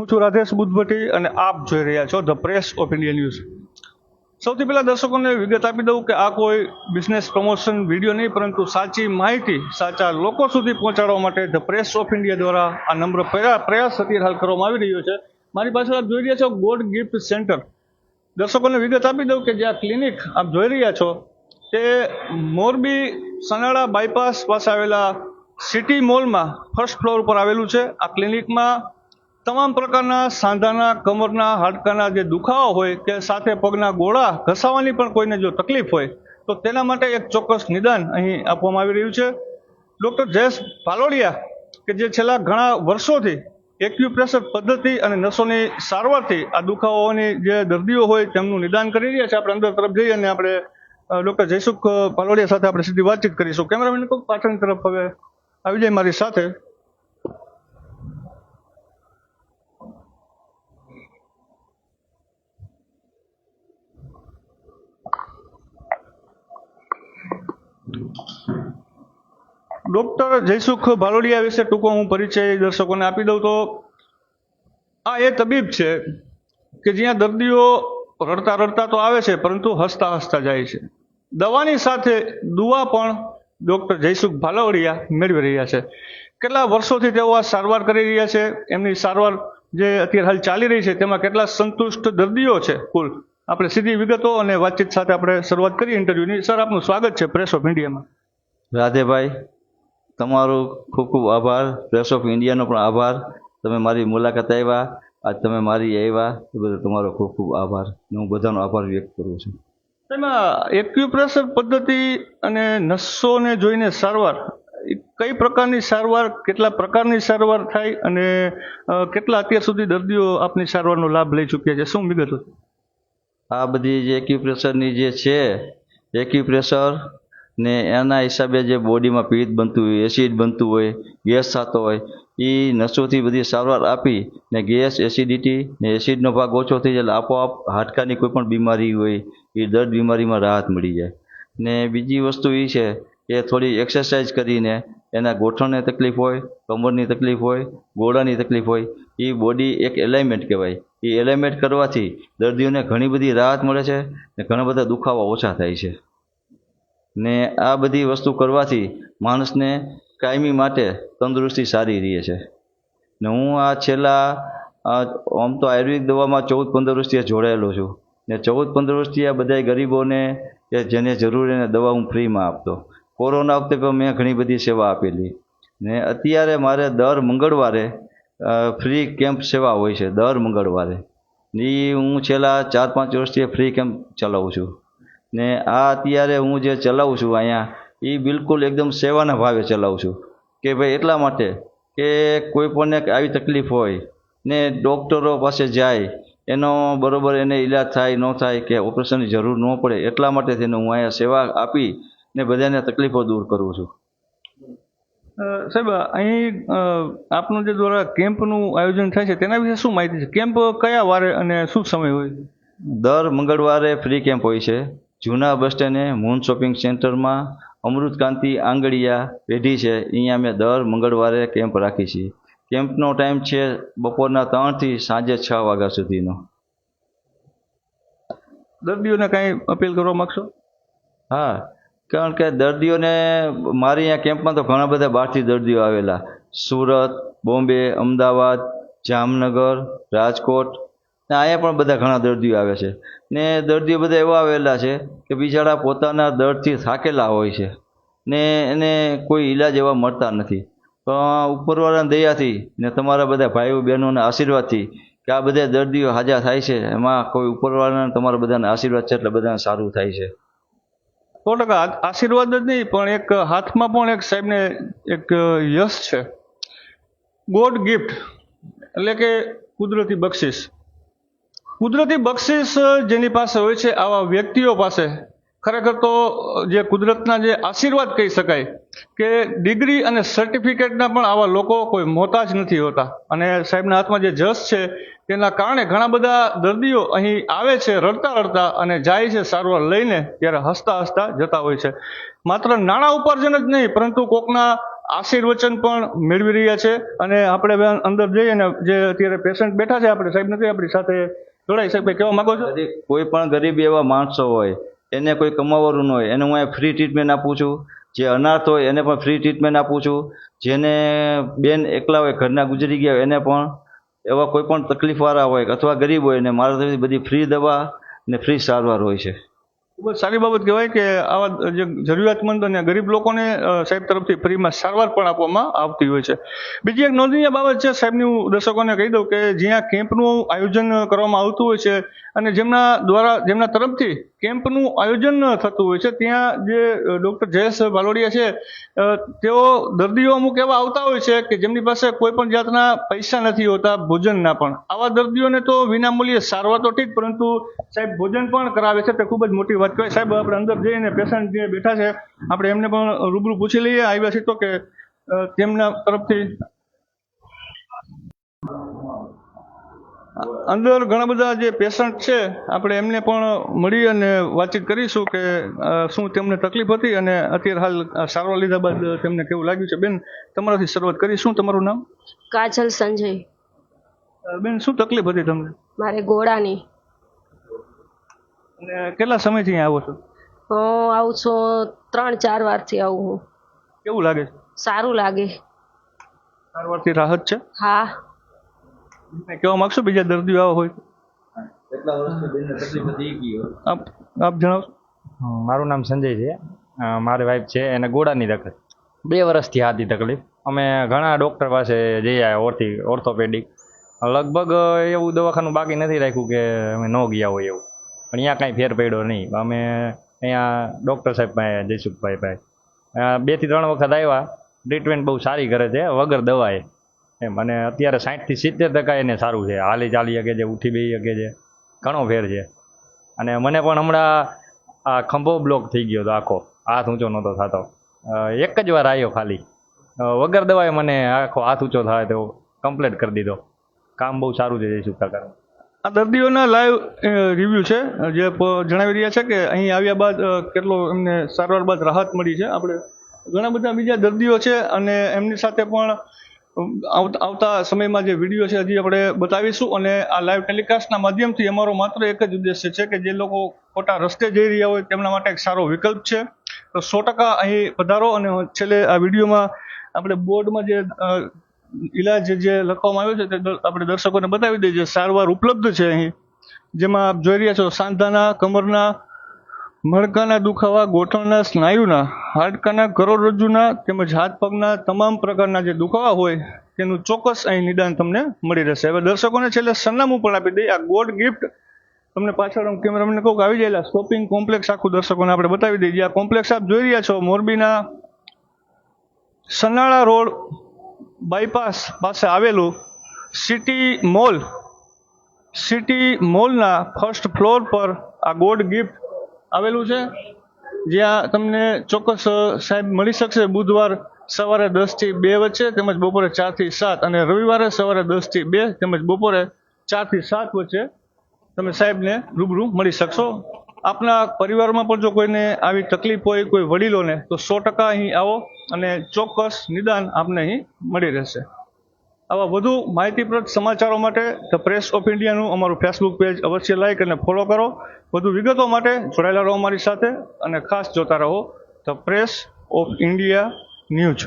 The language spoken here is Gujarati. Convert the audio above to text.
હું છું રાધેશ બુદ્ધભટ્ટી અને આપ જોઈ રહ્યા છો the press of India news સૌથી પહેલાં દર્શકોને વિગત આપી દઉં કે આ કોઈ બિઝનેસ પ્રમોશન વીડિયો નહીં, પરંતુ સાચી માહિતી સાચા લોકો સુધી પહોંચાડવા માટે ધ પ્રેસ ઓફ ઇન્ડિયા દ્વારા આ નમ્ર પ્રયાસ અત્યારે હાલ કરવામાં આવી રહ્યો છે. મારી પાસે આપ જોઈ રહ્યા છો ગોડ ગિફ્ટ સેન્ટર દર્શકોને વિગત આપી દઉં કે જે આ ક્લિનિક આપ જોઈ રહ્યા છો, તે મોરબી સનાળા બાયપાસ પાસે આવેલા સિટી મોલમાં ફર્સ્ટ ફ્લોર ઉપર આવેલું છે. આ ક્લિનિકમાં તમામ પ્રકારના સાંધાના, કમરના, હાડકાના જે દુખાવા હોય કે સાથે પગના ગોળા ઘસાવાની પણ કોઈને જો તકલીફ હોય, તો તેના માટે એક ચોક્કસ નિદાન અહીં આપવામાં આવી રહ્યું છે. ડૉક્ટર જયેશ પાલોડિયા કે જે છેલ્લા ઘણા વર્ષોથી એક્યુપ્રેશર પદ્ધતિ અને નસોની સારવારથી આ દુખાવાની જે દર્દીઓ હોય તેમનું નિદાન કરી રહ્યા છે. આપણે અંદર તરફ જઈ અને આપણે ડૉક્ટર જયસુખ પાલોડિયા સાથે આપણે સીધી વાતચીત કરીશું. કેમેરામેન પાછળની તરફ હવે આવી જાય મારી સાથે. ડૉક્ટર જયસુખ ભાલોડિયા વિશે ટૂંકો હું પરિચય દર્શકોને આપી દઉં તો આ એ તબીબ છે કે જ્યાં દર્દીઓ રડતા રડતા તો આવે છે, પરંતુ હસતા હસતા જાય છે. દવાની સાથે દુવા પણ ડૉક્ટર જયસુખ ભાલોડિયા મેળવી રહ્યા છે. કેટલા વર્ષોથી તેઓ આ સારવાર કરી રહ્યા છે, એમની સારવાર જે અત્યારે હાલ ચાલી રહી છે, તેમાં કેટલા સંતુષ્ટ દર્દીઓ છે કુલ? આપણે સીધી વિગતો અને વાતચીત સાથે આપણે શરૂઆત કરીએ ઇન્ટરવ્યૂની સર આપનું સ્વાગત છે પ્રેસ ઓફ ઇન્ડિયામાં રાધેભાઈ તમારો ખૂબ ખૂબ આભાર. પ્રેસ ઓફ ઇન્ડિયાનો પણ આભાર. તમે મારી મુલાકાત આવ્યા આજ તમે મારી આવ્યા એ બધો તમારો ખૂબ ખૂબ આભાર. હું બધાનો આભાર વ્યક્ત કરું છું. એમાં એક્યુપ્રેશર પદ્ધતિ અને નસોને જોઈને સારવાર કઈ પ્રકારની સારવાર કેટલા પ્રકારની સારવાર થાય અને કેટલા અત્યાર સુધી દર્દીઓ આપની સારવારનો લાભ લઈ ચૂક્યા છે? શું વિગતો આ બધી જે એક્યુપ્રેશરની જે છે, એક્યુપ્રેશર ને એના હિસાબે જે બોડીમાં પીડિત બનતું હોય, એસિડ બનતું હોય, ગેસ થતો હોય એ નસોથી બધી સારવાર આપી ને ગેસ, એસિડિટી ને એસિડનો ભાગ ઓછો થઈ જાય આપોઆપ હાડકાની કોઈ પણ બીમારી હોય એ દર્દ બીમારીમાં રાહત મળી જાય. ને બીજી વસ્તુ એ છે કે થોડી એક્સરસાઇઝ કરીને એના ગોઠણને તકલીફ હોય, કમરની તકલીફ હોય, ગોળાની તકલીફ હોય, એ બોડી એક એલાઇમેન્ટ કહેવાય. એ એલાઇમેન્ટ કરવાથી દર્દીઓને ઘણી બધી રાહત મળે છે ને ઘણા બધા દુખાવા ઓછા થાય છે. ને આ બધી વસ્તુ કરવાથી માણસને કાયમી માટે તંદુરસ્તી સારી રહે છે. ને હું આ છેલ્લા આમ તો આયુર્વેદિક દવામાં ચૌદ પંદર વર્ષથી જોડાયેલો છું. ને ચૌદ પંદર વર્ષથી આ બધા ગરીબોને કે જેને જરૂર એને દવા હું ફ્રીમાં આપતો. કોરોના વખતે પણ મેં ઘણી બધી સેવા આપેલી. ને અત્યારે મારે દર મંગળવારે ફ્રી કેમ્પ સેવા હોય છે, દર મંગળવારે. ઈ હું છેલ્લા ચાર પાંચ વર્ષથી ફ્રી કેમ્પ ચલાવું છું. ને આ અત્યારે હું જે ચલાવું છું અહીંયા એ બિલકુલ એકદમ સેવાના ભાવે ચલાવું છું. કે ભાઈ એટલા માટે કે કોઈ પણને આવી તકલીફ હોય, ને ડૉક્ટરો પાસે જાય, એનો બરાબર એને ઈલાજ થાય, ન થાય કે ઓપરેશનની જરૂર ન પડે, એટલા માટે થઈને હું અહીંયા સેવા આપી ને બધાને તકલીફો દૂર કરું છું. સાહેબ અહીં આપનું જે દ્વારા કેમ્પનું આયોજન થાય છે તેના વિશે શું માહિતી છે? કેમ્પ કયા વારે અને શું સમય હોય દર મંગળવારે ફ્રી કેમ્પ હોય છે. જૂના બસ સ્ટેન્ડે મૂન શોપિંગ સેન્ટરમાં અમૃતકાંતિ આંગળીયા પેઢી છે. અહીંયા અમે દર મંગળવારે કેમ્પ રાખીએ છીએ. કેમ્પનો ટાઈમ છે બપોરના ત્રણથી સાંજે છ વાગ્યા સુધીનો. દર્દીઓને કાંઈ અપીલ કરવા માગશો? હા. કારણ કે દર્દીઓને મારી અહીંયા કેમ્પમાં તો ઘણા બધા બહારથી દર્દીઓ આવેલા. સુરત, બોમ્બે, અમદાવાદ, જામનગર, રાજકોટ, ને અહીંયા પણ બધા ઘણા દર્દીઓ આવે છે. ને દર્દીઓ બધા એવા આવેલા છે કે બિચારા પોતાના દર્દથી થાકેલા હોય છે. ને એને કોઈ ઈલાજ એવા મળતા નથી. પણ ઉપરવાળાની દયાથી ને તમારા બધા ભાઈઓ બહેનોના આશીર્વાદથી કે આ બધા દર્દીઓ હાજર થાય છે. એમાં કોઈ ઉપરવાળાના તમારા બધાના આશીર્વાદ છે એટલે બધાને સારું થાય છે. સો ટકા આશીર્વાદ જ નહીં, પણ એક હાથમાં પણ એક સાહેબને એક યશ છે. ગોડ ગિફ્ટ, એટલે કે કુદરતી બક્ષિસ. કુદરતી બક્ષિસ જેની પાસે હોય છે આવા વ્યક્તિઓ પાસે, ખરેખર તો જે કુદરતના જે આશીર્વાદ કહી શકાય કે ડિગ્રી અને સર્ટિફિકેટના પણ આવા લોકો કોઈ મોતાજ નથી હોતા. અને સાહેબના હાથમાં જે જસ છે, તેના કારણે ઘણા બધા દર્દીઓ અહીં આવે છે, રડતા રડતા અને જાય છે સારવાર લઈને ત્યારે હસતા હસતા જતા હોય છે. માત્ર નાણાં ઉપાર્જન જ નહીં, પરંતુ કોકના આશીર્વચન પણ મેળવી રહ્યા છે. અને આપણે હવે અંદર જઈએ ને, જે અત્યારે પેશન્ટ બેઠા છે આપણે, સાહેબ નથી આપણી સાથે જોડાઈ સાહેબ કહેવા માંગો છો? કોઈ પણ ગરીબ એવા માણસો હોય, એને કોઈ કમાવાનું ન હોય, એને હું ફ્રી ટ્રીટમેન્ટ આપું છું. જે અનાથ હોય એને પણ ફ્રી ટ્રીટમેન્ટ આપું છું. જેને બેન એકલા હોય, ઘરના ગુજરી ગયા હોય, એને પણ એવા કોઈ પણ તકલીફવાળા હોય અથવા ગરીબ હોય, એને મારા તરફથી બધી ફ્રી દવા ને ફ્રી સારવાર હોય છે. ખૂબ જ સારી બાબત કહેવાય કે આવા જે જરૂરિયાતમંદ અને ગરીબ લોકોને સાહેબ તરફથી ફ્રીમાં સારવાર પણ આપવામાં આવતી હોય છે. બીજી એક નોંધનીય બાબત છે, સાહેબની હું દર્શકોને કહી દઉં કે જ્યાં કેમ્પનું આયોજન કરવામાં આવતું હોય છે અને જેમના દ્વારા, જેમના તરફથી કેમ્પનું આયોજન થતું હોય છે, ત્યાં જે ડૉક્ટર જયેશ ભાલોડિયા છે તેઓ દર્દીઓ અમુક એવા આવતા હોય છે કે જેમની પાસે કોઈ પણ જાતના પૈસા નથી હોતા, ભોજનના પણ. આવા દર્દીઓને તો વિનામૂલ્યે સારવાર તો ઠીક, પરંતુ સાહેબ ભોજન પણ કરાવે છે, તે ખૂબ જ મોટી વાત કહેવાય સાહેબ આપણે અંદર જઈને પેશન્ટ જે બેઠા છે આપણે એમને પણ રૂબરૂ પૂછી લઈએ. આવ્યા છે તો કે તેમના તરફથી અંદર ઘણા બધા જે પેશન્ટ છે આપણે એમને પણ મળી અને વાતચીત કરીશું કે શું તેમને તકલીફ હતી અને અત્યારે હાલ સારવાર લીધા બાદ તેમને કેવું લાગ્યું છે. બેન તમારાથી શરૂઆત કરી શું તમારું નામ? કાજલ સંજય. બેન શું તકલીફ હતી તમને? મારે ઘોડાની અને કેટલા સમયથી અહીંયા આવો છો? હું આવું છું ત્રણ ચાર વારથી આવું હું. કેવું લાગે છે? સારું લાગે. સારવારથી રાહત છે? હા. કેવા માગશો બીજા દર્દીઓ આવા હોય? કેટલા વર્ષથી બેનને તકલીફ હતી એ આપ આપ જણાવશો? મારું નામ સંજય છે. મારી વાઈફ છે એને ગોળાની તકલીફ. બે વર્ષથી હતી તકલીફ. અમે ઘણા ડૉક્ટર પાસે જઈ આવ્યા ઓર્થી ઓર્થોપેડિક લગભગ એવું દવાખાનું બાકી નથી રાખ્યું કે અમે ન ગયા હોય એવું. પણ અહીંયા કાંઈ ફેર પડ્યો નહીં. અમે અહીંયા ડૉક્ટર સાહેબ પાસે, જયસુખભાઈ પાસે. બેથી ત્રણ વખત આવ્યા. ટ્રીટમેન્ટ બહુ સારી કરે છે, વગર દવાએ. એમ, અને અત્યારે સાઠથી સિત્તેર ટકા એને સારું છે. હાલી ચાલી શકે છે, ઉઠી બેસી શકે છે. ઘણો ફેર છે. અને મને પણ હમણાં આ ખંભો બ્લોક થઈ ગયો હતો આખો. હાથ ઊંચો નહોતો થતો. એક જ વાર આવ્યો ખાલી. વગર દવાએ મને આખો હાથ ઊંચો થાય તો કમ્પ્લીટ કરી દીધો. કામ બહુ સારું છે જયસુખ કાકાનું આ દર્દીઓના લાઈવ રિવ્યુ છે. જે જણાવી રહ્યા છે કે અહીં આવ્યા બાદ કેટલો એમને સારવાર બાદ રાહત મળી છે. આપણે ઘણા બધા બીજા દર્દીઓ છે અને એમની સાથે પણ આવતા સમયમાં જે વીડિયો છે હજી આપણે બતાવીશું અને આ લાઈવ ટેલિકાસ્ટના માધ્યમથી અમારો માત્ર એક જ ઉદ્દેશ્ય છે કે જે લોકો ખોટા રસ્તે જઈ રહ્યા હોય તેમના માટે એક સારો વિકલ્પ છે. તો સો ટકા અહીં પધારો અને છેલ્લે આ વિડીયોમાં આપણે બોર્ડમાં જે ઈલાજ જે લખવામાં આવ્યો છે તે આપણે દર્શકોને બતાવી દઈએ સારવાર ઉપલબ્ધ છે અહીં. જેમાં આપ જોઈ રહ્યા છો, સાંધાના, કમરના, મણકાના દુખાવા, ગોઠણના, સ્નાયુના, હાડકાના, કરોડરજ્જુના તેમજ હાથ પગના તમામ પ્રકારના જે દુખાવા હોય, તેનું ચોક્કસ અહીં નિદાન તમને મળી રહેશે. હવે દર્શકોને છેલ્લે સરનામું પણ આપી દઈએ. આ ગોડ ગિફ્ટ તમને પાછળ હું કેમેરામેનને કહું આવી જાયેલા શોપિંગ કોમ્પ્લેક્સ આખું દર્શકોને આપણે બતાવી દઈએ. આ કોમ્પ્લેક્સ આપ જોઈ રહ્યા છો, મોરબીના સનાળા રોડ બાયપાસ પાસે આવેલું સિટી મોલ સિટી મોલના ફર્સ્ટ ફ્લોર પર આ ગોડ ગિફ્ટ આવેલું છે. જ્યાં તમને ચોક્કસ સાહેબ મળી શકશે. બુધવાર સવારે દસથી બે વચ્ચે તેમજ બપોરે ચારથી સાત અને રવિવારે સવારે દસથી બે તેમજ બપોરે ચારથી સાત વચ્ચે તમે સાહેબને રૂબરૂ મળી શકશો. આપના પરિવારમાં પણ જો કોઈને આવી તકલીફ હોય, કોઈ વડીલોને, તો સો ટકા અહીં આવો અને ચોક્કસ નિદાન આપને અહીં મળી રહેશે. આવા વધુ માહિતીપ્રદ સમાચારો માટે ધ પ્રેસ ઓફ ઇન્ડિયાનું અમારું ફેસબુક પેજ અવશ્ય લાઈક અને ફોલો કરો. વધુ વિગતો માટે જોડાયેલા રહો અમારી સાથે અને ખાસ જોતા રહો the press of India news